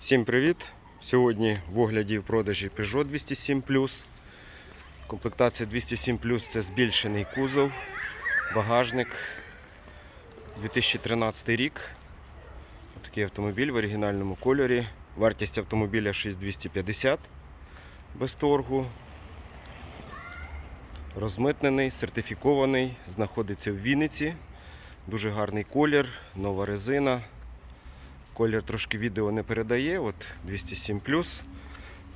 Всім привіт! Сьогодні в огляді в продажі Peugeot 207 Комплектація 207 це збільшений кузов, багажник. 2013 рік. Такий автомобіль в оригінальному кольорі. Вартість автомобіля 6250 без торгу. Розмитнений, сертифікований, знаходиться в Вінниці. Дуже гарний колір, нова резина. Колір трошки відео не передає, от 207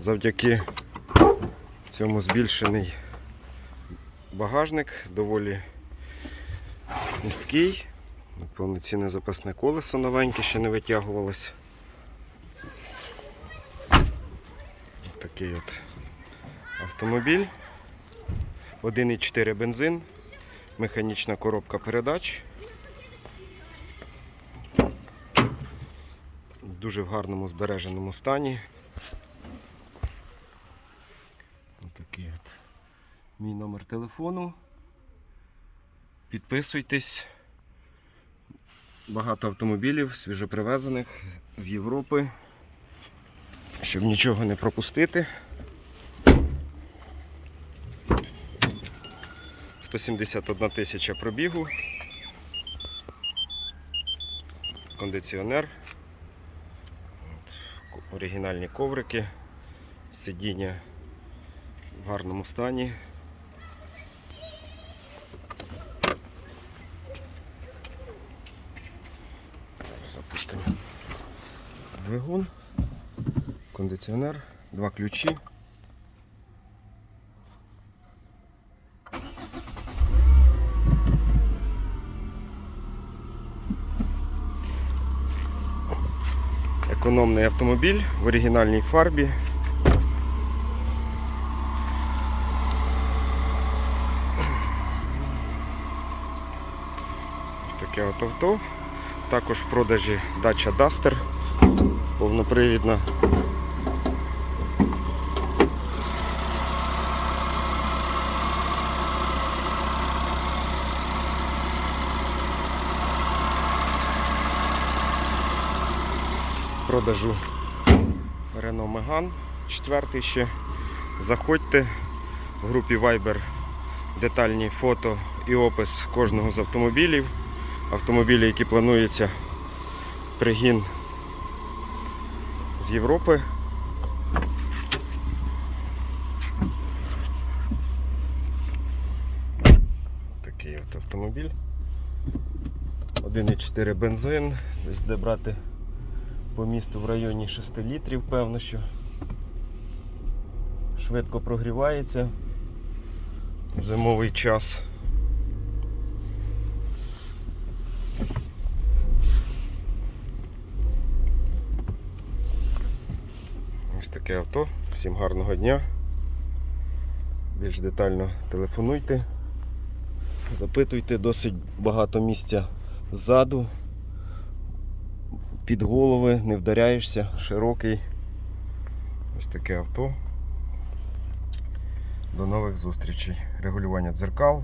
Завдяки цьому збільшений багажник, доволі місткий. Повноцінне запасне колесо новеньке ще не витягувалось. Такий от автомобіль. 1,4 бензин, механічна коробка передач. Дуже в гарному збереженому стані. Отакий от мій номер телефону. Підписуйтесь. Багато автомобілів свіжопривезених з Європи. Щоб нічого не пропустити. 171 тисяча пробігу. Кондиціонер. Оригінальні коврики, сидіння в гарному стані. Запустимо двигун, кондиціонер, два ключі. Економний автомобіль в оригінальній фарбі. Ось таке от авто. Також в продажі дача Duster повнопривідна. Продажу Renault Megane, четвертий ще. Заходьте в групі Viber детальні фото і опис кожного з автомобілів. Автомобілі, які плануються пригін з Європи. Такий от автомобіль. 1,4 бензин, десь де брати по місту в районі 6 літрів, певно, що швидко прогрівається зимовий час. Ось таке авто. Всім гарного дня. Більш детально телефонуйте, запитуйте, досить багато місця ззаду під голови, не вдаряєшся, широкий. Ось таке авто. До нових зустрічей. Регулювання дзеркал,